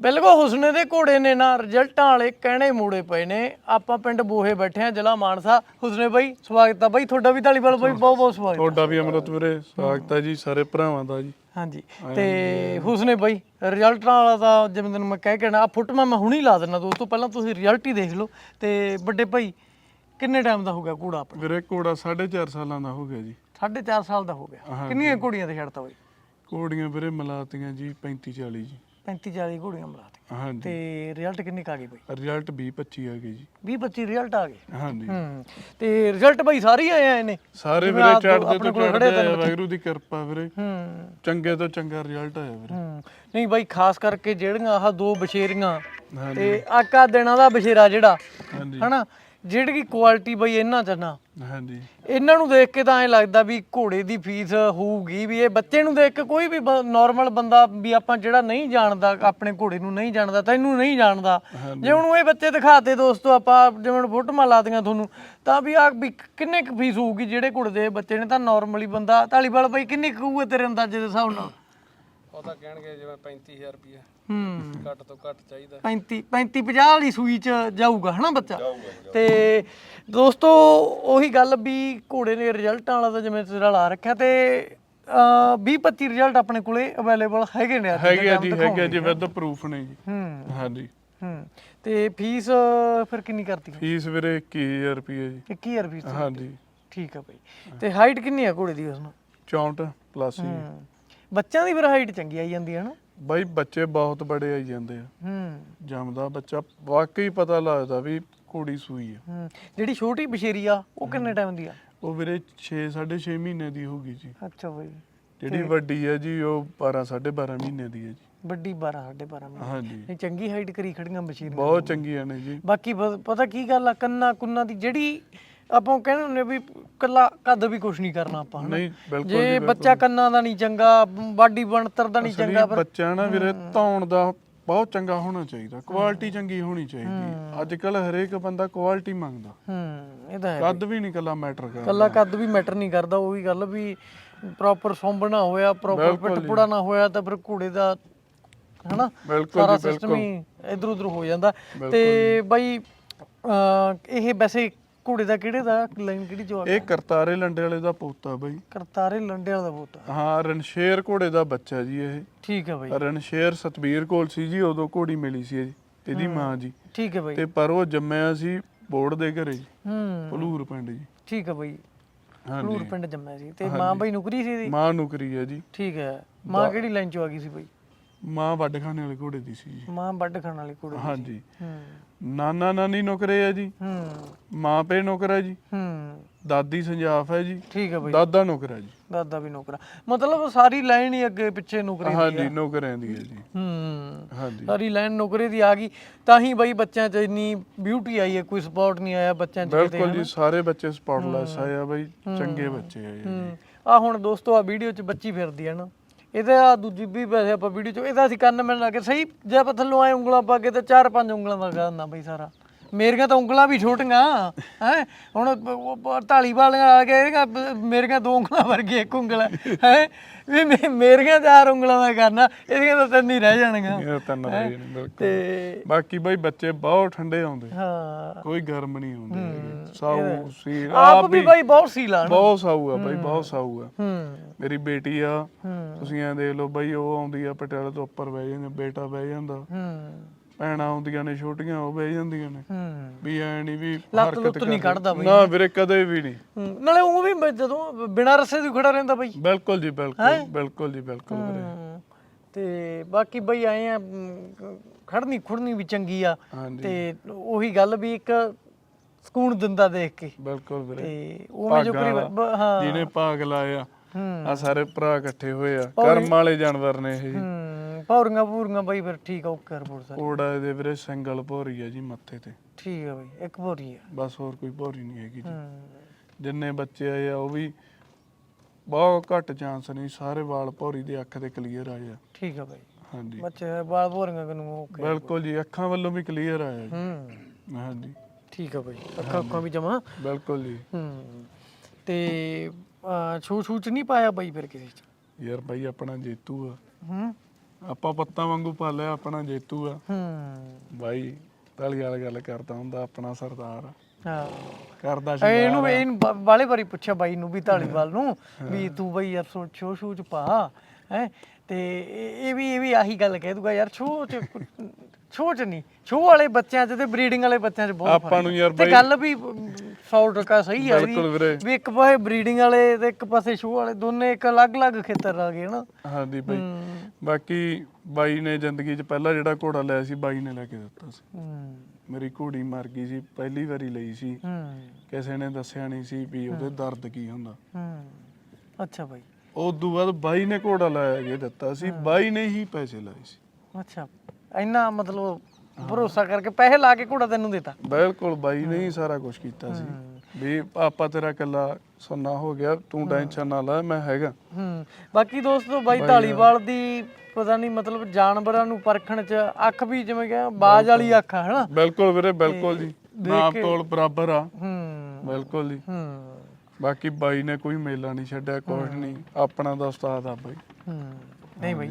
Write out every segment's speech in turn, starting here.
ਬਿਲਕੁਲ ਹੁਸਨੇ ਦੇ ਘੋੜੇ ਨੇ ਨਾ ਰਿਜ਼ਲਟਾਂ ਵਾਲੇ ਕਹਿਣੇ ਮੋੜੇ ਪਏ ਨੇ। ਆਪਾਂ ਪਿੰਡ ਬੋਹੇ ਬੈਠੇ ਆ ਜ਼ਿਲ੍ਹਾ ਮਾਨਸਾ। ਹੁਸਨੇ ਬਾਈ ਸਵਾਗਤ ਆ ਬਾਈ। ਤੁਹਾਡਾ ਵੀ ਢਾਲੀਵਾਲ ਬਾਈ ਬਹੁਤ ਬਹੁਤ ਸਵਾਗਤ ਤੁਹਾਡਾ ਵੀ ਅਮਰਤ ਵੀਰੇ ਸਵਾਗਤ ਹੈ ਜੀ ਸਾਰੇ ਭਰਾਵਾਂ ਦਾ ਜੀ। ਹਾਂਜੀ ਤੇ ਹੁਸਨੇ ਬਾਈ ਰਿਜ਼ਲਟਾਂ ਵਾਲਾ ਤਾਂ ਜਿਵੇਂ ਤੈਨੂੰ ਮੈਂ ਕਹਿ ਕੇ ਨਾ ਆ ਫੁੱਟਮਾ ਮੈਂ ਹੁਣੀ ਲਾ ਦਿੰਦਾ ਦੋਸਤੋ ਪਹਿਲਾਂ ਤੁਸੀਂ ਰਿਜ਼ਲਟ ਹੀ ਦੇਖ ਲਓ। ਤੇ ਵੱਡੇ ਭਾਈ ਕਿੰਨੇ ਟਾਈਮ ਦਾ ਹੋ ਗਿਆ ਘੋੜਾ ਆਪਣਾ? ਵੀਰੇ ਘੋੜਾ 4.5 ਸਾਲਾਂ ਦਾ ਹੋ ਗਿਆ ਜੀ। 4.5 ਸਾਲ ਦਾ ਹੋ ਗਿਆ। ਕਿੰਨੀਆਂ ਘੋੜੀਆਂ ਤੇ ਛੱਡਤਾ ਬਾਈ? ਘੋੜੀਆਂ ਵੀਰੇ ਮਲਾਤੀਆਂ ਜੀ 35 40 ਜੀ। 35 40 ਘੋੜੀਆਂ ਮਰਾਤੀਆਂ ਹਾਂਜੀ। ਤੇ ਰਿਜ਼ਲਟ ਕਿੰਨੇ ਕ ਆ ਗਏ ਬਾਈ? ਰਿਜ਼ਲਟ 20 25 ਆ ਗਏ ਜੀ। 20 25 ਰਿਜ਼ਲਟ ਆ ਗਏ? ਹਾਂਜੀ। ਹੂੰ ਤੇ ਰਿਜ਼ਲਟ ਬਾਈ ਸਾਰੇ ਹੀ ਆਏ ਆ ਇਹਨੇ? ਸਾਰੇ ਜਿਵੇਂ ਵੀਰੇ ਆਪ ਚੜਦੇ ਆਪਣੇ ਤੋਂ ਕੋਲ ਖੜੇ ਚੜਦੇ ਵਾਹਿਗੁਰੂ ਦੀ ਕਿਰਪਾ ਵੀਰੇ। ਹੂੰ। ਚੰਗੇ ਤੋਂ ਚੰਗਾ ਰਿਜ਼ਲਟ ਆਇਆ ਵੀਰੇ। ਹੂੰ। ਨਹੀਂ ਬਾਈ ਖਾਸ ਕਰਕੇ ਜਿਹੜੀਆਂ ਆਹ ਦੋ ਬਸ਼ੇਰੀਆਂ ਹਾਂਜੀ। ਤੇ ਆਕਾ ਦਿਨਾਂ ਦਾ ਬਸ਼ੇਰਾ ਜਿਹੜਾ ਹਾਂਜੀ। ਹਨਾ? ਜਿਹੜੀ ਕੁਆਲਿਟੀ ਬਈ ਇਹਨਾਂ ਚ ਨਾ ਹਾਂਜੀ। ਇਹਨਾਂ ਨੂੰ ਦੇਖ ਕੇ ਤਾਂ ਐ ਲੱਗਦਾ ਵੀ ਘੋੜੇ ਦੀ ਫੀਸ ਹੋਊਗੀ ਵੀ ਇਹ ਬੱਚੇ ਨੂੰ ਦੇਖ ਕੇ ਕੋਈ ਵੀ ਨਾਰਮਲ ਬੰਦਾ ਵੀ ਆਪਾਂ ਜਿਹੜਾ ਨਹੀਂ ਜਾਣਦਾ ਆਪਣੇ ਘੋੜੇ ਨੂੰ ਨਹੀਂ ਜਾਣਦਾ ਤੈਨੂੰ ਨਹੀਂ ਜਾਣਦਾ। ਜੇ ਉਹਨੂੰ ਇਹ ਬੱਚੇ ਦਿਖਾਤੇ ਦੋਸਤੋ ਆਪਾਂ ਜਿਵੇਂ ਫੋਟੋਆਂ ਲਾਤੀਆਂ ਤੁਹਾਨੂੰ ਤਾਂ ਵੀ ਆ ਵੀ ਕਿੰਨੇ ਕੁ ਫੀਸ ਹੋਊਗੀ ਜਿਹੜੇ ਘੋੜੇ ਦੇ? ਬੱਚੇ ਨੇ ਤਾਂ ਨਾਰਮਲੀ ਬੰਦਾ ਢਾਲੀਵਾਲ ਬਾਈ ਕਿੰਨੀ ਕੁ ਹੋਊ ਤੇਰੇ ਅੰਦਾਜ਼ੇ ਦੇ ਹਿਸਾਬ ਨਾਲ? ਉਹ ਤਾਂ ਕਹਿਣਗੇ ਜਿਵੇਂ 35000 ਰੁਪਏ ਹੂੰ। ਘੱਟ ਤੋਂ ਘੱਟ ਚਾਹੀਦਾ। 35 35 50 ਵਾਲੀ ਸੂਈ ਚ ਜਾਊਗਾ ਹਨਾ ਬੱਚਾ? ਤੇ ਦੋਸਤੋ ਉਹੀ ਗੱਲ ਵੀ ਘੋੜੇ ਨੇ ਰਿਜ਼ਲਟਾਂ ਵਾਲਾ ਤਾਂ ਜਿਵੇਂ ਤੇਰਾ ਲਾ ਰੱਖਿਆ ਤੇ 20 25 ਰਿਜ਼ਲਟ ਆਪਣੇ ਕੋਲੇ ਅਵੇਲੇਬਲ ਹੈਗੇ ਨੇ ਹੈਗੇ ਆ ਜੀ ਹੈਗੇ ਜੀ। ਵਿਦ ਪ੍ਰੂਫ ਨੇ ਜੀ। ਹੂੰ। ਹਾਂਜੀ। ਹੂੰ। ਤੇ ਫੀਸ ਫਿਰ ਕਿੰਨੀ ਕਰਤੀ ਫੀਸ ਵੀਰੇ 21000 ਰੁਪਏ ਜੀ। 21000 ਫੀਸ ਹਾਂਜੀ। ਠੀਕ ਆ ਬਈ। ਤੇ ਹਾਈਟ ਕਿੰਨੀ ਆ ਘੋੜੇ ਦੀ ਉਸ ਨੂੰ 64 ਪਲੱਸ ਜੀ। ਹੂੰ। ਬੱਚਿਆਂ ਦੀ ਫਿਰ ਹਾਈਟ ਚੰਗੀ ਆਈ ਜਾਂਦੀ ਹੈ ਨਾ? ਬਾਈ ਬੱਚੇ ਬਹੁਤ ਬੜੇ ਆਈ ਜਾਂਦੇ ਆ। ਹੂੰ। ਜੰਮਦਾ ਬੱਚਾ ਵਾਕਈ ਪਤਾ ਲੱਗਦਾ ਵੀ ਘੋੜੀ ਸੂਈ ਆ। ਹੂੰ। ਜਿਹੜੀ ਛੋਟੀ ਬਸ਼ੇਰੀ ਆ ਉਹ ਕਿੰਨੇ ਟਾਈਮ ਦੀ ਆ? ਉਹ ਵੀਰੇ 6 6.5 ਮਹੀਨੇ ਦੀ ਹੋਗੀ ਜੀ। ਅੱਛਾ ਬਈ। ਜਿਹੜੀ ਵੱਡੀ ਹੈ ਜੀ ਉਹ 12 12.5 ਮਹੀਨੇ ਦੀ ਹੈ ਜੀ। ਵੱਡੀ 12 12.5 ਮਹੀਨੇ। ਹਾਂਜੀ। ਇਹ ਚੰਗੀ ਹਾਈਟ ਕਰੀ ਖੜੀਆਂ ਬਸ਼ੀਰ ਬਹੁਤ ਚੰਗੀਆਂ ਨੇ ਜੀ। ਬਾਕੀ ਪਤਾ ਕੀ ਗੱਲ ਆ ਕੰਨਾ ਕੁੰਨਾ ਦੀ ਜਿਹੜੀ ਆਪਾਂ ਕਹਿੰਦੇ ਹੁੰਦੇ ਵੀ ਕੱਲਾ ਕੱਦ ਵੀ ਕੁਝ ਨਹੀਂ ਕਰਨਾ ਆਪਾਂ ਹਨਾ? ਨਹੀਂ ਬਿਲਕੁਲ ਜੇ ਬੱਚਾ ਕੰਨਾਂ ਦਾ ਨਹੀਂ ਚੰਗਾ ਬਾਡੀ ਬਣਤਰ ਦਾ ਨਹੀਂ ਚੰਗਾ ਅਸਲੀ ਬੱਚਾ ਨਾ ਵੀਰੇ ਧੌਣ ਦਾ ਬਹੁਤ ਚੰਗਾ ਹੋਣਾ ਚਾਹੀਦਾ ਕੁਆਲਿਟੀ ਚੰਗੀ ਹੋਣੀ ਚਾਹੀਦੀ ਅੱਜ ਕੱਲ ਹਰੇਕ ਬੰਦਾ ਕੁਆਲਿਟੀ ਮੰਗਦਾ। ਹੂੰ ਇਹ ਤਾਂ ਹੈ ਕੱਦ ਵੀ ਨਹੀਂ ਕੱਲਾ ਮੈਟਰ ਕਰਦਾ। ਕੱਲਾ ਕੱਦ ਵੀ ਮੈਟਰ ਨਹੀਂ ਕਰਦਾ ਉਹ ਵੀ ਗੱਲ ਵੀ ਪ੍ਰੋਪਰ ਸੌਂਬਣਾ ਹੋਇਆ ਪ੍ਰੋਪਰ ਪਿੱਟਪੁੜਾ ਨਾ ਹੋਇਆ ਤਾਂ ਫਿਰ ਘੋੜੇ ਦਾ ਹਨਾ? ਬਿਲਕੁਲ ਸਾਰਾ ਜੀ ਸਿਸਟਮ ਬਿਲਕੁਲ। ਹੀ ਇਧਰ ਉਧਰ ਹੋ ਜਾਂਦਾ। ਤੇ ਬਾਈ ਅਹ, ਇਹ ਵੈਸੇ ਘੋੜੇ ਦਾ ਕਿਹੜੇ ਦਾ? ਲਾਈਨ ਕਿਹੜੀ ਜਵਾਬ ਇਹ ਕਰਤਾਰੇ ਲੰਡੇ ਵਾਲੇ ਦਾ ਪੋਤਾ ਬਾਈ। ਕਰਤਾਰੇ ਲੰਡੇ ਵਾਲਾ ਦਾ ਬੋਟ ਹਾਂ। ਰਣਸ਼ੇਰ ਘੋੜੇ ਦਾ ਬੱਚਾ ਜੀ ਇਹ। ਠੀਕ ਹੈ ਬਾਈ। ਰਣਸ਼ੇਰ ਸਤਬੀਰ ਕੋਲ ਸੀ ਜੀ ਉਦੋਂ ਘੋੜੀ ਮਿਲੀ ਸੀ ਜੀ ਇਹਦੀ ਮਾਂ ਜੀ। ਠੀਕ ਹੈ ਬਾਈ। ਤੇ ਪਰ ਉਹ ਜੰਮਿਆ ਸੀ ਬੋੜ ਦੇ ਘਰੇ ਜੀ। ਹੂੰ। ਭਲੂਰ ਪਿੰਡ ਜੀ। ਠੀਕ ਹੈ ਬਾਈ। ਹਾਂਜੀ। ਫਲੂਰ ਪਿੰਡ ਜੰਮਿਆ ਸੀ। ਤੇ ਮਾਂ ਬਾਈ ਨੌਕਰੀ ਸੀ ਇਹਦੀ? ਮਾਂ ਨੁਕਰੀ ਹੈ ਜੀ। ਠੀਕ ਹੈ। ਮਾਂ ਕਿਹੜੀ ਲਾਈਨ ਚੋਂ ਆ ਗਈ ਸੀ ਬਾਈ? ਮਾਂ ਵੱਡ ਖਾਣੇ ਵਾਲੇ ਘੋੜੇ ਦੀ ਸੀ ਜੀ। ਮਾਂ ਵੱਡ ਖਾਣ ਵਾਲੀ ਕੁੜੀ ਹਾਂਜੀ। ਹੂੰ। ਨਾਨਾ ਨਾਨੀ ਨੌਕਰੇ ਹੈ ਜੀ। ਹੂੰ। ਮਾਂ ਪੇ ਨੌਕਰ ਹੈ ਜੀ। ਹੂੰ। ਦਾਦੀ ਸੰਜਾਫ ਹੈ ਜੀ। ਠੀਕ ਹੈ ਬਾਈ। ਦਾਦਾ ਨੌਕਰ ਹੈ ਜੀ। ਦਾਦਾ ਵੀ ਨੌਕਰਾ ਮਤਲਬ ਸਾਰੀ ਲਾਈਨ ਹੀ ਅੱਗੇ ਪਿੱਛੇ ਨੌਕਰੀ ਦੀ ਹਾਂਜੀ ਨੌਕਰਾਂ ਦੀ ਹੈ ਜੀ। ਹੂੰ। ਹਾਂਜੀ। ਸਾਰੀ ਲਾਈਨ ਨੌਕਰੀ ਦੀ ਆ ਗਈ। ਤਾਂ ਹੀ ਬਾਈ ਬੱਚਿਆਂ 'ਚ ਇੰਨੀ ਬਿਊਟੀ ਆਈ ਹੈ ਕੋਈ ਸਪੋਰਟ ਨਹੀਂ ਆਇਆ ਬੱਚਿਆਂ 'ਚ ਕਿਤੇ ਬਿਲਕੁਲ ਜੀ ਸਾਰੇ ਬੱਚੇ ਸਪੌਟਲੈਸ ਆਏ ਆ ਬਾਈ ਚੰਗੇ ਬੱਚੇ ਆ ਜੀ। ਆ ਹੁਣ ਦੋਸਤੋ ਆ ਵੀਡੀਓ 'ਚ ਬੱਚੀ ਫਿਰਦੀ ਹੈ ਨਾ। ਇਹਦੇ ਦੂਜੀ ਵੀ ਵੈਸੇ ਆਪਾਂ ਵੀਡੀਓ 'ਚ ਇਹਦਾ ਅਸੀਂ ਕੰਨ ਮਿਲਣ ਲੱਗੇ ਸਹੀ ਜੇ ਆਪਾਂ ਥੱਲੋਂ ਆਏ ਉਂਗਲਾਂ ਪਾ ਕੇ ਤੇ ਚਾਰ ਪੰਜ ਉਂਗਲਾਂ ਦਾ ਕਰਨਾ ਬਈ ਸਾਰਾ। ਮੇਰੀਆਂ ਤਾਂ ਉਂਗਲਾਂ ਵੀ ਛੋਟੀਆਂ ਹੈ? ਹੁਣ ਢਾਲੀ ਵਾਲੀਆਂ ਆ ਕੇ ਇਹਦੀਆਂ ਮੇਰੀਆਂ ਦੋ ਉਂਗਲਾਂ ਵਰਗੀ ਇੱਕ ਉਂਗਲ ਹੈ? ਵੀ ਮੇਰੀਆਂ ਚਾਰ ਉਂਗਲਾਂ ਦਾ ਕਰਨਾ ਇਹਦੀਆਂ ਤਾਂ ਤਿੰਨ ਹੀ ਰਹਿ ਜਾਣਗੀਆਂ। ਇਹ ਤਾਂ ਰਹੇ ਨੇ ਬਿਲਕੁਲ। ਤੇ ਬਾਕੀ ਬਾਈ ਬੱਚੇ ਬਹੁਤ ਠੰਡੇ ਆਉਂਦੇ। ਹਾਂ। ਕੋਈ ਗਰਮ ਨਹੀਂ ਹੈਗੇ। ਸਾਊ ਸੀ ਆਪ ਵੀ ਬਾਈ ਬਹੁਤ ਸੀ ਲਾਣ। ਬਹੁਤ ਸਾਊ ਆ ਬਾਈ ਬਹੁਤ ਸਾਊ ਆ। ਮੇਰੀ ਬੇਟੀ ਆ ਤੁਸੀਂ ਐ ਦੇਖ ਲਓ ਬਾਈ ਉਹ ਆਉਂਦੀ ਆ ਪਟਿਆਲੇ ਤੋਂ ਉੱਪਰ ਬਹਿ ਜਾਂਦੀ ਬੇਟਾ ਬਹਿ ਜਾਂਦਾ। ਹੂੰ। ਭੈਣਾਂ ਆਉਂਦੀਆਂ ਨੇ ਛੋਟੀਆਂ ਉਹ ਬਹਿ ਜਾਂਦੀਆਂ ਨੇ। ਹੂੰ। ਵੀ ਐ ਨਹੀਂ ਵੀ ਲੱਤ ਲੁੱਤ ਨਹੀਂ ਕੱਢਦਾ ਬਈ। ਨਾ ਵੀਰੇ ਕਦੇ ਵੀ ਨਹੀਂ ਹੂੰ, ਨਾਲੇ ਉਹ ਵੀ ਬ- ਜਦੋਂ ਬਿਨਾਂ ਰੱਸੇ ਦੀ ਖੜਾ ਰਹਿੰਦਾ ਬਈ। ਬਿਲਕੁਲ ਜੀ ਬਿਲਕੁਲ ਬਿਲਕੁਲ ਜੀ ਬਿਲਕੁਲ ਵੀਰੇ। ਹੂੰ, ਤੇ ਬਾਕੀ ਬਈ ਆਏ ਆ ਮ, ਖੜਨੀ ਖੁੜਨੀ ਵੀ ਚੰਗੀ ਆ। ਹਾਂਜੀ। ਤੇ ਉਹੀ ਗੱਲ ਵੀ ਇੱਕ ਸਕੂਨ ਦਿੰਦਾ ਦੇਖ ਕੇ। ਬਿਲਕੁਲ ਵੀਰੇ। ਤੇ ਉਵੇਂ ਜੋ ਕਰੀ ਬ- ਹਾਂ। ਜਿਹਨੇ ਭਾਗ ਲਾਇਆ ਹੂੰ। ਆ ਸਾਰੇ ਭਰਾ ਇਕੱਠੇ ਹੋਏ ਆ। ਕਰਮ ਵਾਲੇ ਜਾਨਵਰ ਨੇ ਇਹ। ਹੂੰ। ਪੌਰੀਆਂ ਪੂਰੀਆਂ ਬਈ ਫਿਰ ਠੀਕ ਆ ਓਕੇ ਰਿਪੋਰਟ ਸਰ। ਕੋੜਾ ਇਹਦੇ ਵੀਰੇ ਸਿੰਗਲ ਭੋਰੀ ਆ ਜੀ ਮੱਥੇ ਤੇ। ਠੀਕ ਆ ਬਈ ਇੱਕ ਪੌਰੀ ਆ। ਬਸ ਹੋਰ ਕੋਈ ਭੋਰੀ ਨਹੀਂ ਹੈਗੀ ਜੀ। ਹੂੰ। ਜਿੰਨੇ ਬੱਚੇ ਆਏ ਆ ਉਹ ਵੀ ਬਹੁਤ ਘੱਟ ਚਾਂਸ ਨਹੀਂ ਸਾਰੇ ਵਾਲ ਭੋਰੀ ਦੀ ਅੱਖ ਤੇ ਕਲੀਅਰ ਆਏ ਆ। ਠੀਕ ਆ ਬਈ। ਹਾਂਜੀ। ਬੱਚੇ ਬਾਲ ਪੌਰੀਆਂ ਕਿਨੂੰ ਓਕੇ ਬਿਲਕੁਲ ਜੀ ਅੱਖਾਂ ਵੱਲੋਂ ਵੀ ਕਲੀਅਰ ਆਇਆ ਜੀ। ਹੂੰ। ਹਾਂਜੀ। ਠੀਕ ਆ ਬਈ ਅੱਖਾਂ ਅੱਖਾਂ ਵੀ ਜਮਾ। ਬਿਲਕੁਲ ਜੀ। ਹੂੰ। ਤੇ ਛੂ ਛੂ ਚ ਨਹੀਂ ਪਾਇਆ ਬਈ ਫਿਰ ਕਿਸੇ ਚ? ਯਾਰ ਬਾਈ ਆਪਣਾ ਜੇਤੂ ਆ। ਹੂੰ। ਆਪਾਂ ਪੱਤਾ ਵਾਂਗੂ ਪਾਲਿਆ ਆਪਣਾ ਜੇਤੂ ਆ। ਹੂੰ। ਬਾਈ ਤਾਲੀ ਵਾਲੀ ਗੱਲ ਕਰਦਾ ਹੁੰਦਾ ਆਪਣਾ ਸਰਦਾਰ। ਆ। ਹਾਂ। ਕਰਦਾ ਸੀ ਇਹ ਇਹਨੂੰ ਇਹਨੂੰ ਬਾਲੇ ਵਾਰੀ ਪੁੱਛਿਆ ਬਾਈ ਨੂੰ ਵੀ ਢਾਲੀਵਾਲ ਨੂੰ ਵੀ ਤੂੰ ਬਈ ਯਾਰ ਸੋ ਸ਼ੋ ਸ਼ੂ ਚ ਪਾ ਹੈ। ਤੇ ਇਹ ਇਹ ਵੀ ਇਹ ਵੀ ਆਹੀ ਗੱਲ ਕਹਿ ਦੂਗਾ ਯਾਰ ਛੋ ਚ ਛੋ ਚ ਨਹੀਂ ਛੋ ਵਾਲੇ ਬੱਚਿਆਂ ਚ ਤੇ ਬਰੀਡਿੰਗ ਵਾਲੇ ਬੱਚਿਆਂ ਚ ਬਹੁਤ ਆਪਾਂ ਨੂੰ ਯਾਰ ਤੇ ਬਾਈ ਗੱਲ ਵੀ 100 ਟਕਾ ਸਹੀ ਬਿਲਕੁਲ ਵੀਰੇ। ਵੀ ਇੱਕ ਪਾਸੇ ਬਰੀਡਿੰਗ ਵਾਲੇ ਤੇ ਇੱਕ ਪਾਸੇ ਸ਼ੋ ਵਾਲੇ ਦੋਨੇ ਇੱਕ ਅਲੱਗ-ਅਲੱਗ ਖੇਤਰ ਆ ਗਏ ਨਾ ਹਾਂਜੀ ਬਾਈ। ਹੂੰ। ਬਾਕੀ ਬਾਈ ਨੇ ਜ਼ਿੰਦਗੀ 'ਚ ਪਹਿਲਾ ਜਿਹੜਾ ਘੋੜਾ ਲਿਆ ਸੀ ਬਾਈ ਨੇ ਲੈ ਕੇ ਦਿੱਤਾ ਸੀ। ਹੂੰ। ਮੇਰੀ ਘੋੜੀ ਮਰ ਗਈ ਸੀ ਪਹਿਲੀ ਵਾਰੀ ਲਈ ਸੀ। ਹੂੰ। ਕਿਸੇ ਨੇ ਦੱਸਿਆ ਨਹੀਂ ਸੀ ਵੀ ਉਹਦੇ ਦਰਦ ਕੀ ਹੁੰਦਾ। ਹੂੰ। ਅੱਛਾ ਬਾਈ। ਉਦੋਂ ਬਾਅਦ ਬਾਈ ਨੇ ਘੋੜਾ ਲਾਇਆ ਕੇ ਦਿੱਤਾ ਸੀ ਬਾਈ ਨੇ ਹੀ ਪੈਸੇ ਲਾਏ ਸੀ। ਅੱਛਾ। ਇੰਨਾ ਮਤਲਬ ਭਰੋਸਾ ਕਰਕੇ ਪੈਸੇ ਲਾ ਕੇ ਘੋੜਾ ਤੈਨੂੰ ਦਿੱਤਾ। ਬਿਲਕੁਲ ਬਾਈ ਨੇ ਹੀ ਸਾਰਾ ਕੁਝ ਕੀਤਾ ਸੀ। ਵੀ ਪਾਪਾ ਤੇਰਾ ਕੱਲਾ ਸੁੰਨਾ ਹੋ ਗਿਆ ਤੂੰ ਟੈਨਸ਼ਨ ਨਾ ਲੈ ਮੈਂ ਹੈਗਾ। ਹੂੰ ਬਾਕੀ ਦੋਸਤੋ ਬਾਈ ਢਾਲੀਵਾਲ ਦੀ ਪਤਾ ਨਹੀਂ ਮਤਲਬ ਜਾਨਵਰਾਂ ਨੂੰ ਪਰਖਣ ਚ ਅੱਖ ਵੀ ਜਿਵੇਂ ਕਿ ਬਾਜ ਵਾਲੀ ਅੱਖ ਆ ਹਨਾ? ਬਿਲਕੁਲ ਵੀਰੇ ਬਿਲਕੁਲ ਜੀ। ਨਾਪ ਤੋਲ ਬਰਾਬਰ ਆ। ਹੂੰ। ਬਿਲਕੁਲ ਜੀ। ਹੂੰ। ਬਾਕੀ ਬਾਈ ਨੇ ਕੋਈ ਮੇਲਾ ਨਹੀਂ ਛੱਡਿਆ ਕੁਛ ਨਹੀਂ ਆਪਣਾ ਦਾ ਉਸਤਾਦ ਆ ਬਾਈ। ਹੂੰ। ਨਹੀਂ ਬਾਈ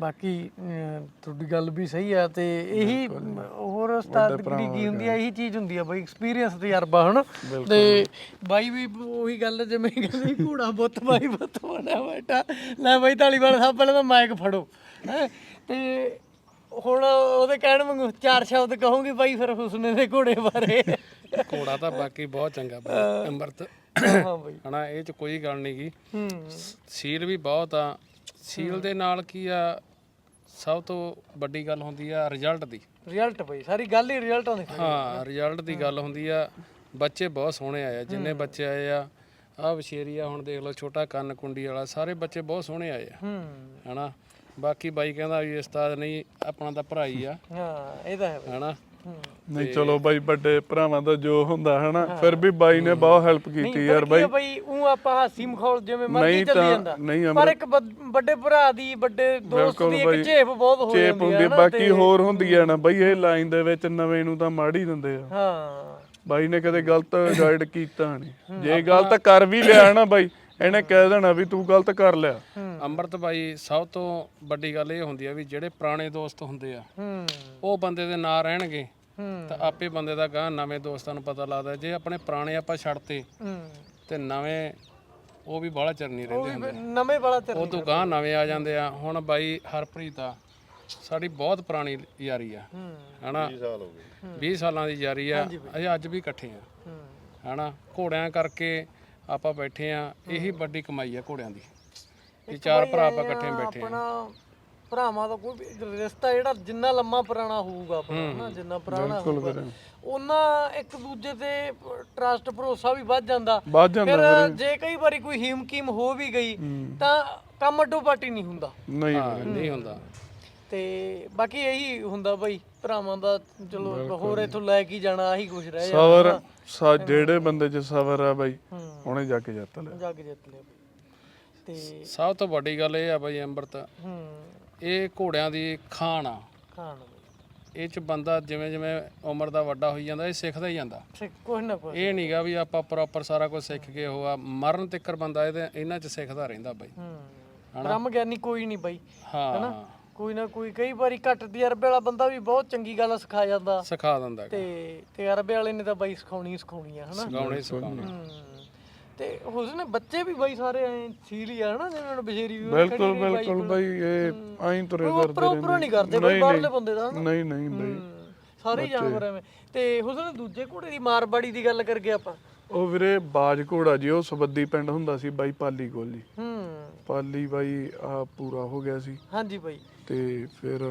ਬਾਕੀ ਅਮ, ਤੁਹਾਡੀ ਗੱਲ ਵੀ ਸਹੀ ਆ ਤੇ ਇਹੀ ਹੋਰ ਉਸਤਾਦਗਰੀ ਕੀ ਹੁੰਦੀ ਆ ਇਹੀ ਚੀਜ਼ ਹੁੰਦੀ ਆ ਬਾਈ ਐਕਸਪੀਰੀਅੰਸ ਤਜਰਬਾ ਹਨ? ਤੇ ਬਾਈ ਵੀ ਉਹੀ ਗੱਲ ਜਿਵੇਂ ਕਹਿੰਦੇ ਸੀ, ਘੋੜਾ ਬੁੱਤ ਬਾਈ ਬੁੱਤ ਬਣਾ ਬੈਠਾ। ਲੈ ਬਾਈ ਢਾਲੀਵਾਲ ਸਾਹਿਬ ਪਹਿਲਾਂ ਤਾਂ ਮਾਈਕ ਫੜੋ। ਹੈਂ? ਤੇ ਹੁਣ ਉਹਦੇ ਕਹਿਣ ਵਾਂਗੂ ਚਾਰ ਸ਼ਬਦ ਕਹੋਗੇ ਬਾਈ ਫਿਰ ਹੁਸਨੇ ਦੇ ਘੋੜੇ ਬਾਰੇ। ਘੋੜਾ ਤਾਂ ਬਾਕੀ ਬਹੁਤ ਚੰਗਾ ਬਾਈ ਅੰਮ੍ਰਿਤ। ਹਾਂ ਬਾਈ। ਹਨਾ ਇਹ ਚ ਕੋਈ ਗੱਲ ਨਹੀਂ ਗੀ। ਹੂੰ। ਸੀਲ ਵੀ ਬਹੁਤ ਆ ਸੀਲ ਦੇ ਨਾਲ ਕੀ ਆ ਸਭ ਤੋਂ ਵੱਡੀ ਗੱਲ ਹੁੰਦੀ ਆ ਰਿਜ਼ਲਟ ਦੀ। ਰਿਜ਼ਲਟ ਬਾਈ ਸਾਰੀ ਗੱਲ ਹੀ ਰਿਜ਼ਲਟਾਂ ਦੀ ਹਾਂ ਰਿਜ਼ਲਟ ਦੀ ਗੱਲ ਹੁੰਦੀ ਆ। ਬੱਚੇ ਬਹੁਤ ਸੋਹਣੇ ਆਏ ਆ ਜਿੰਨੇ ਬੱਚੇ ਆਏ ਆ ਆ ਵਸ਼ੇਰੀਆ ਹੁਣ ਦੇਖ ਲਓ ਛੋਟਾ ਕੰਨ ਕੁੰਡੀ ਵਾਲਾ ਸਾਰੇ ਬੱਚੇ ਬਹੁਤ ਸੋਹਣੇ ਆਏ ਆ। ਹੂੰ। ਹਨਾ? ਬਾਕੀ ਬਾਈ ਕਹਿੰਦਾ ਵੀ ਉਸਤਾਦ ਨਹੀਂ ਆਪਣਾ ਤਾਂ ਭਰਾ ਹੀ ਆ। ਹਾਂ ਇਹ ਤਾਂ ਹੈ ਬਾਈ। ਹਨਾ? ਨਹੀਂ ਚਲੋ ਬਾਈ ਵੱਡੇ ਭਰਾਵਾਂ ਦਾ ਜੋ ਹੁੰਦਾ ਹਨਾ ਫਿਰ ਵੀ ਬਾਈ ਨੇ ਬਹੁਤ ਹੈਲਪ ਕੀਤੀ ਯਾਰ ਬਾਈ ਬਾਈ। ਬਈ ਉਹ ਆਪਾਂ ਹਾਸੀ ਮਖੌਲ ਜਿਵੇਂ ਮਰਜ਼ੀ ਚੱਲੀ ਜਾਂਦਾ। ਨਹੀਂ ਪਰ ਇੱਕ ਵੱਡ- ਭਰਾ ਦੀ ਵੱਡੇ ਦੋਸਤ ਦੀ ਬਾਈ। ਇੱਕ ਝੇਪ ਬਹੁਤ ਹੋ ਚੇਪ ਜਾਂਦੀ ਹੁੰਦੀ ਹੈ ਨਾ ਬਾਕੀ ਹੋਰ ਹੁੰਦੀ ਆ ਨਾ ਬਾਈ ਇਹ ਲਾਈਨ ਦੇ ਵਿੱਚ ਨਵੇਂ ਨੂੰ ਤਾਂ ਮਾੜੀ ਦਿੰਦੇ ਆ। ਹਾਂ। ਬਾਈ ਨੇ ਕਦੇ ਗਲਤ ਗਾਈਡ ਕੀਤਾ ਨਹੀਂ। ਜੇ ਗਲਤ ਕਰ ਵੀ ਲਿਆ ਨਾ ਬਾਈ ਇਹਨੇ ਕਹਿ ਦੇਣਾ ਵੀ ਤੂੰ ਗਲਤ ਕਰ ਲਿਆ। ਅੰਮ੍ਰਿਤ ਭਾਈ ਸਭ ਤੋਂ ਵੱਡੀ ਗੱਲ ਇਹ ਹੁੰਦੀ ਆ ਵੀ ਜਿਹੜੇ ਪੁਰਾਣੇ ਦੋਸਤ ਹੁੰਦੇ ਆ ਹੂੰ। ਉਹ ਬੰਦੇ ਦੇ ਨਾਂ ਰਹਿਣਗੇ। ਹੂੰ ਤਾਂ ਆਪੇ ਬੰਦੇ ਦਾ ਗਾਂ ਨਵੇਂ ਦੋਸਤਾਂ ਨੂੰ ਪਤਾ ਲੱਗਦਾ ਜੇ ਆਪਣੇ ਪੁਰਾਣੇ ਆਪਾਂ ਛੱਡਤੇ ਹੂੰ। ਤੇ ਨਵੇਂ ਉਹ ਵੀ ਬਾਹਲਾ ਚਿਰ ਨਹੀਂ ਰਹਿੰਦੇ ਹੁੰਦੇ। ਨਵੇਂ ਵਾਲਾ ਤੇ ਉਹ ਤੋਂ ਗਾਂ ਨਵੇਂ ਆ ਜਾਂਦੇ ਆ। ਹੁਣ ਬਾਈ ਹਰਪ੍ਰੀਤ ਆ ਸਾਡੀ ਬਹੁਤ ਪੁਰਾਣੀ ਯਾਰੀ ਆ। ਹਨਾ? 20 ਸਾਲ ਹੋ ਗਏ। 20 ਸਾਲਾਂ ਦੀ ਯਾਰੀ ਆ। ਅਸੀਂ ਅੱਜ ਵੀ ਇਕੱਠੇ ਆ। ਹੂੰ। ਹਨਾ? ਘੋੜਿਆਂ ਕਰਕੇ ਆਪਾਂ ਬੈਠੇ ਆ। ਇਹੀ ਵੱਡੀ ਕਮਾਈ ਆ ਘੋੜਿਆਂ ਦੀ। ਇਹ ਚਾਰ ਭਰਾ ਆਪਾਂ ਇਕੱਠੇ ਬੈਠੇ ਆ। ਆਪਣਾ ਭਰਾਵਾਂ ਦਾ ਕੋਈ ਵੀ ਰਿਸ਼ਤਾ ਜਿਹੜਾ ਜਿੰਨਾ ਲੰਮਾ ਪੁਰਾਣਾ ਹੋਊਗਾ ਆਪਣਾ ਨਾ ਜਿੰਨਾ ਪੁਰਾਣਾ ਹੋਊਗਾ ਉਹਨਾਂ ਇੱਕ ਦੂਜੇ ਤੇ ਟਰਸਟ ਭਰੋਸਾ ਵੀ ਵੱਧ ਜਾਂਦਾ। ਫਿਰ ਜੇ ਕਈ ਵਾਰੀ ਕੋਈ ਹੀਮ ਕੀਮ ਹੋ ਵੀ ਗਈ ਤਾਂ ਕੰਮ ਅੱਡੋ ਪਾਟੀ ਨਹੀਂ ਹੁੰਦਾ। ਨਹੀਂ ਨਹੀਂ ਹੁੰਦਾ। ਤੇ ਬਾਕੀ ਇਹੀ ਹੁੰਦਾ ਬਈ ਭਰਾਵਾਂ ਦਾ ਚਲੋ ਹੋਰ ਇਥੋਂ ਲੈ ਕੇ ਹੀ ਜਾਣਾ ਆਹੀ ਕੁਝ ਰਹਿ ਜਾਂਦਾ। ਸਬਰ ਸਾ ਜਿਹੜੇ ਬੰਦੇ 'ਚ ਸਬਰ ਆ ਬਾਈ ਉਹਨੇ ਜਾ ਕੇ ਜਿੱਤ ਲਿਆ। ਜੱਗ ਜਿੱਤ ਲਿਆ ਬਈ। ਤੇ ਸਭ ਤੋਂ ਵੱਡੀ ਗੱਲ ਇਹ ਆ ਬਾਈ ਅੰਮ੍ਰਿਤ। ਹੂੰ। ਇਹ ਘੋੜਿਆਂ ਦੀ ਖਾਣ ਆ। ਖਾਣ ਇਹ ਚ ਬੰਦਾ ਜਿਵੇਂ ਜਿਵੇਂ ਉਮਰ ਦਾ ਵੱਡਾ ਹੋਈ ਜਾਂਦਾ ਇਹ ਸਿੱਖਦਾ ਹੀ ਜਾਂਦਾ। ਸਿੱਖ ਕੁਝ ਨਾ ਕੁਝ ਇਹ ਨਹੀਂਗਾ ਵੀ ਆਪਾਂ ਪ੍ਰੋਪਰ ਸਾਰਾ ਕੁਝ ਸਿੱਖ ਕੇ ਹੋਆ ਮਰਨ ਤੱਕਰ ਬੰਦਾ ਇਹਦੇ ਇਹਨਾਂ ਚ ਸਿੱਖਦਾ ਰਹਿੰਦਾ ਬਾਈ। ਹੂੰ ਬ੍ਰਹਮ ਗਿਆਨੀ ਕੋਈ ਨਹੀਂ ਬਈ। ਹਾਂ। ਕੋਈ ਨਾ ਕੋਈ ਕਈ ਵਾਰੀ ਘੱਟ ਤਜਰਬੇ ਵਾਲਾ ਬੰਦਾ ਵੀ ਬਹੁਤ ਚੰਗੀ ਗੱਲ ਸਿਖਾ ਜਾਂਦਾ। ਸਿਖਾ ਦਿੰਦਾ। ਤੇ ਤਜਰਬੇ ਵਾਲੇ ਨੇ ਤਾਂ ਬਾਈ ਸਿਖਾਉਣੀ ਸਿਖਾਉਣੀ ਆ ਹਨਾ? ਸਿਖਾਉਣੇ ਸਿਖਾਉਣੇ। ਤੇ ਹੁਸਨ ਬੱਚੇ ਵੀ ਬਾਈ ਸਾਰੇ ਐ ਸੀਲੀ ਆ ਹਨਾ ਜਿਵੇਂ ਹੁਣ ਬਸ਼ੇਰੀ ਵੀ ਬਿਲਕੁਲ ਬਿਲਕੁਲ ਬਾਈ ਇਹ ਆਈ ਤੁਰੇ ਉਹ ਫਿਰਦੇ ਉੱਪਰੋਂ ਉੱਪਰੋਂ ਨਹੀਂ ਕਰਦੇ ਬਾਈ ਬਾਹਰਲੇ ਬੰਦੇ ਦਾ ਨਹੀਂ ਨਹੀਂ ਬਾਈ। ਸਾਰੇ ਜਾਨਵਰ ਐਵੇਂ। ਤੇ ਹੁਸਨ ਦੂਜੇ ਘੋੜੇ ਦੀ ਮਾਰਬਾੜੀ ਦੀ ਗੱਲ ਕਰਕੇ ਆਪਾਂ। ਉਹ ਵੀਰੇ ਬਾਜ ਘੋੜਾ ਜੀ ਉਹ ਸਬੱਦੀ ਪਿੰਡ ਹੁੰਦਾ ਸੀ ਬਾਈ ਪਾਲੀ ਕੋਲ ਜੀ। ਹੂੰ। ਪਾਲੀ ਬਾਈ ਆ ਪੂਰਾ ਹੋ ਗਿਆ ਸੀ। ਹਾਂਜੀ ਬਾਈ। ਤੇ ਫਿਰ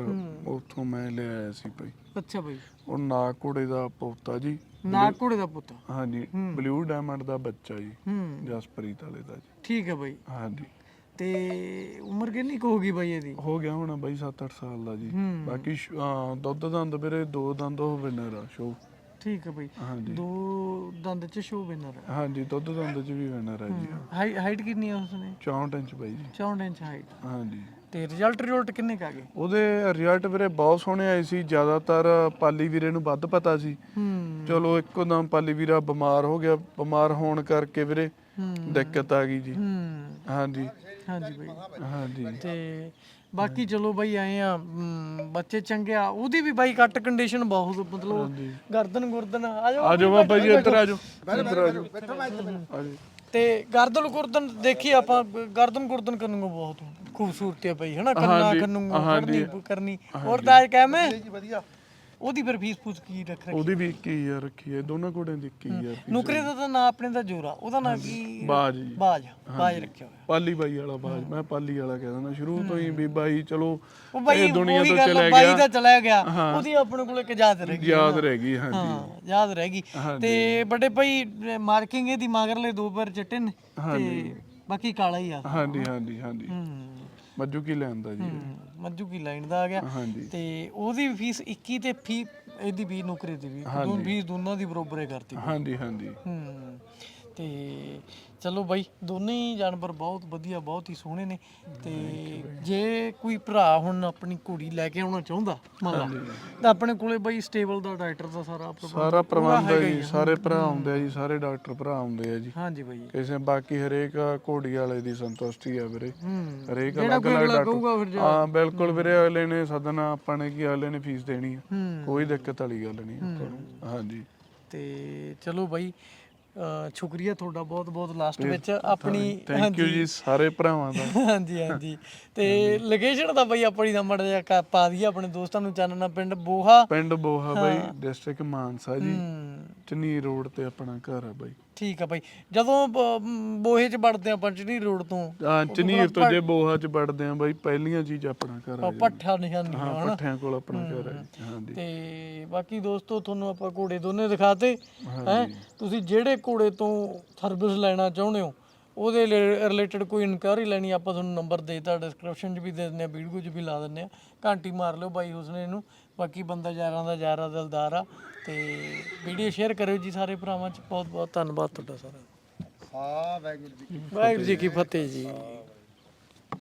ਉੱਥੋਂ ਮੈਂ ਲੈ ਆਇਆ ਸੀ ਬਾਈ। ਅੱਛਾ ਬਾਈ। ਉਹ ਨਾ ਘੋੜੇ ਦਾ ਪੋਤਾ ਜੀ। ਨਾ ਘੋੜੇ ਦਾ ਪੁੱਤ। ਹਾਂਜੀ ਬਲੂ ਡਾਇਮੰਡ ਦਾ ਬੱਚਾ ਜੀ। ਹੂੰ। ਜਸਪ੍ਰੀਤ ਵਾਲੇ ਦਾ ਜੀ। ਠੀਕ ਹੈ ਬਾਈ। ਹਾਂਜੀ। ਤੇ ਉਮਰ ਕਿੰਨੀ ਕੁ ਹੋ ਗਈ ਬਾਈ ਇਹਦੀ? ਹੋ ਗਿਆ ਹੁਣ ਬਾਈ 7-8 ਸਾਲ ਦਾ ਜੀ। ਬਾਕੀ ਸ਼- ਦੁੱਧ ਦੰਦ ਵੀਰੇ ਦੋ ਦੰਦ ਉਹ ਵਿਨਰ ਆ ਸ਼ੋ ਠੀਕ ਹੈ ਬਾਈ। ਹਾਂਜੀ। ਦੋ ਦੰਦ ਚ ਸ਼ੋ ਬਿਨਰ ਹੈ। ਹਾਂਜੀ ਦੁੱਧ ਦੰਦ ਚ ਵੀ ਵਿਨਰ ਆ ਜੀ। ਹਾਈਟ ਕਿੰਨੀ ਹੈ ਉਸਨੇ 64 ਇੰਚ ਬਾਈ ਜੀ। 64 ਇੰਚ ਹਾਈਟ ਹਾਂਜੀ। ਤੇ ਰਿਜ਼ਲਟ ਰਿਜ਼ਲਟ ਕਿੰਨੇ ਕਾ ਗਏ? ਉਹਦੇ ਰਿਜ਼ਲਟ ਵੀਰੇ ਬਹੁਤ ਸੋਹਣੇ ਆਏ ਸੀ। ਜ਼ਿਆਦਾਤਰ ਪਾਲੀ ਵੀਰੇ ਨੂੰ ਵੱਧ ਪਤਾ ਸੀ। ਹੂੰ। ਚਲੋ ਇੱਕੋ ਦਮ ਪਾਲੀ ਵੀਰਾ ਬਿਮਾਰ ਹੋ ਗਿਆ। ਬਿਮਾਰ ਹੋਣ ਕਰਕੇ ਵੀਰੇ ਹੂੰ ਦਿੱਕਤ ਆ ਗਈ ਜੀ। ਹੂੰ। ਹਾਂਜੀ। ਹਾਂਜੀ ਬਾਈ। ਹਾਂਜੀ। ਤੇ ਬਾਕੀ ਚਲੋ ਬਾਈ ਆਏ ਆ ਮ, ਬੱਚੇ ਚੰਗੇ ਆ ਉਹਦੀ ਵੀ ਬਾਈ ਕੱਟ ਕੰਡੀਸ਼ਨ ਬਹੁਤ ਮਤਲਬ ਗਰਦਨ ਗੁਰਦਨ ਆ। ਜਾਓ ਬਾਬਾ ਜੀ ਇੱਧਰ ਇੱਧਰ ਤੇ ਗਰਦਨ ਗੁਰਦਨ ਦੇਖੀ ਆਪਾਂ ਗਰਦਨ ਗੁਰਦਨ ਕਰਨ ਨੂੰ ਬਹੁਤ ਖੂਬਸੂਰਤੀ ਆ ਬਈ ਹਨਾ? ਕੰਨਾ ਕੰਨੂ ਕਰਨੀ ਕਰਨੀ। ਹੋਰ ਦਾਜ ਕਹਿ ਮੈਂ ਜੀ ਵਧੀਆ। ਉਹਦੀ ਫਿਰ ਫੀਸ ਫੂਸ ਕੀ ਰੱਖ ਰੱਖੀ? ਉਹਦੀ ਵੀ 21000 ਰੱਖੀ ਹੈ ਦੋਨਾਂ ਘੋੜਿਆਂ ਦੀ 21000 ਨੁਕਰੇ ਦਾ ਤਾਂ ਨਾਂ ਆਪਣੇ ਦਾ ਜੋਰਾ ਉਹਦਾ ਨਾਂ ਕੀ? ਬਾਜ ਜੀ। ਬਾਜ ਬਾਜ ਰੱਖਿਆ ਹੋਇਆ। ਪਾਲੀ ਬਾਈ ਵਾਲਾ ਬਾਜ ਮੈਂ ਪਾਲੀ ਵਾਲਾ ਕਹਿ ਦਿੰਦਾ ਸ਼ੁਰੂ ਤੋਂ ਹੀ ਵੀ ਬਾਈ ਚਲੋ ਉਹ ਬਾਈ ਇਹ ਦੁਨੀਆ ਉਹੀ ਤੋਂ ਗੱਲ ਚਲਾ ਬਾਈ ਗਿਆ। ਦਾ ਚਲਾ ਗਿਆ ਉਹਦੀ ਆਪਣੇ ਕੋਲ ਇੱਕ ਯਾਦ ਰਹਿ ਗਈ ਯਾਦ ਰਹਿ ਗਈ ਹਾਂਜੀ। ਹਾਂ ਯਾਦ ਰਹਿ ਗਈ। ਤੇ ਵੱਡੇ ਭਾਈ ਮਾਰਕਿੰਗ ਇਹਦੀ ਮਗਰਲੇ ਦੋ ਪੈਰ ਚਿੱਟੇ ਨੇ ਤੇ ਬਾਕੀ ਕਾਲਾ ਹੀ ਆ। ਹਾਂਜੀ ਹਾਂਜੀ ਹਾਂਜੀ। ਹੂੰ। ਮੱਜੂ ਕੀ ਲੈਂਦਾ ਜੀ? ਹੂੰ, ਮੱਜੂ ਕੀ ਲਾਈਨ ਦਾ ਆ ਗਿਆ। ਹਾਂਜੀ। ਤੇ ਉਹਦੀ ਫੀਸ 21 ਤੇ ਫੀ ਇਹਦੀ ਵੀ ਨੌਕਰੀ ਦੀ ਵੀ। ਦੋਨ ਫੀਸ ਦੋਨਾਂ ਦੀ ਬਰੋਬਰ ਹੀ ਕਰਤੀ। ਹਾਂਜੀ ਹਾਂਜੀ। ਹੂੰ। ਤੇ ਚਲੋ ਬਾਈ ਦੋਨੇ ਹੀ ਜਾਨਵਰ ਬਹੁਤ ਵਧੀਆ ਬਹੁਤ ਹੀ ਸੋਹਣੇ ਨੇ ਤੇ ਜੇ ਕੋਈ ਭਰਾ ਹੁਣ ਆਪਣੀ ਕੁੜੀ ਲੈ ਕੇ ਆਉਣਾ ਚਾਹੁੰਦਾ ਮੰਨ ਲਾ ਤਾਂ ਆਪਣੇ ਕੋਲੇ ਬਾਈ ਸਟੇਬਲ ਦਾ ਡਾਕਟਰ ਦਾ ਸਾਰਾ ਸਾਰਾ ਪ੍ਰਬੰਧ ਹੈ ਜੀ ਸਾਰੇ ਭਰਾ ਆਉਂਦੇ ਆ ਜੀ ਸਾਰੇ ਡਾਕਟਰ ਭਰਾ ਆਉਂਦੇ ਆ ਜੀ। ਹਾਂਜੀ ਬਾਈ। ਕਿਸੇ ਬਾਕੀ ਹਰੇਕ ਘੋੜੀ ਵਾਲੇ ਦੀ ਸੰਤੁਸ਼ਟੀ ਆ ਵੀਰੇ। ਹਰੇਕ ਅਲੱਗ ਅਲੱਗ ਡਾਕਟਰ। ਹਾਂ ਬਿਲਕੁਲ ਵੀਰੇ ਅਗਲੇ ਨੇ ਸਦਨਾ ਆਪਾਂ ਨੇ ਕੀ ਅਗਲੇ ਨੇ ਫੀਸ ਦੇਣੀ ਆ। ਕੋਈ ਦਿੱਕਤ ਵਾਲੀ ਗੱਲ ਨਹੀਂ ਆਪਾਂ ਨੂੰ। ਹਾਂਜੀ। ਤੇ ਚਲੋ ਬਾਈ ਸ਼ੁਕਰੀਆ ਤੁਹਾਡਾ ਬਹੁਤ ਬਹੁਤ ਲਾਸਟ ਵਿੱਚ। ਆਪਣੀ ਥੈਂਕ ਯੂ ਜੀ ਸਾਰੇ ਭਰਾਵਾਂ ਦਾ। ਹਾਂਜੀ ਹਾਂਜੀ। ਤੇ ਲੋਕੇਸ਼ਨ ਦਾ ਬਾਈ ਆਪਣੀ ਦਾ ਮੜ ਜਾ ਪਾ ਦਈਏ ਆਪਣੇ ਦੋਸਤਾਂ ਨੂੰ ਚਾਨਣਾ ਪਿੰਡ ਬੋਹਾ। ਪਿੰਡ ਬੋਹਾ ਬਾਈ ਡਿਸਟ੍ਰਿਕਟ ਮਾਨਸਾ ਜੀ। ਚਨੀ ਰੋਡ ਤੇ ਆਪਣਾ ਘਰ ਆ ਬਾਈ। ਠੀਕ ਆ ਬਾਈ। ਜਦੋਂ ਬ- ਮ, ਬੋਹੇ ਚ ਵੜਦੇ ਆਪਾਂ ਚੜੀ ਰੋਡ ਤੋਂ ਆ ਚਨੀਰ ਤੋਂ ਜੇ ਬੋਹਾ ਚ ਵੜਦੇ ਆ ਬਾਈ ਪਹਿਲੀਆਂ ਚੀਜ਼ ਆਪਣਾ ਘਰ ਆ। ਪੱਠਾ ਨਿਸ਼ਾਨੀ ਹਾਂ ਹਨਾ। ਪੱਠਿਆਂ ਕੋਲ ਆਪਣਾ ਘਰ ਹੈ। ਹਾਂਜੀ ਤੇ ਬਾਕੀ ਦੋਸਤੋ ਤੁਹਾਨੂੰ ਆਪਾਂ ਘੋੜੇ ਦੋਨੇ ਦਿਖਾਤੇ। ਹੈ ਤੁਸੀਂ ਜਿਹੜੇ ਘੋੜੇ ਤੋਂ ਸਰਵਿਸ ਲੈਣਾ ਚਾਹੁੰਦੇ ਹੋ ਉਹਦੇ ਰਿਲੇਟਡ ਕੋਈ ਇਨਕੁਆਇਰੀ ਲੈਣੀ ਆਪਾਂ ਤੁਹਾਨੂੰ ਨੰਬਰ ਦੇਤਾ ਡਿਸਕ੍ਰਿਪਸ਼ਨ 'ਚ ਵੀ ਦੇ ਦਿੰਦੇ ਆ ਵੀਡੀਓ 'ਚ ਵੀ ਲਾ ਦਿੰਦੇ ਆ। ਘੰਟੀ ਮਾਰ ਲਿਓ ਬਾਈ ਹੁਸਨੇ ਨੂੰ ਬਾਕੀ ਬੰਦਾ ਯਾਰਾਂ ਦਾ ਯਾਰਾ ਦਿਲਦਾਰ ਆ। ਤੇ ਵੀਡੀਓ ਸ਼ੇਅਰ ਕਰਿਓ ਜੀ ਸਾਰੇ ਭਰਾਵਾਂ 'ਚ। ਬਹੁਤ ਬਹੁਤ ਧੰਨਵਾਦ ਤੁਹਾਡਾ ਸਾਰਾ ਹਾਂ ਵੈਗੁਰੂ ਜੀ ਵਾਹਿਗੁਰੂ ਜੀ ਕੀ ਫਤਿਹ ਜੀ।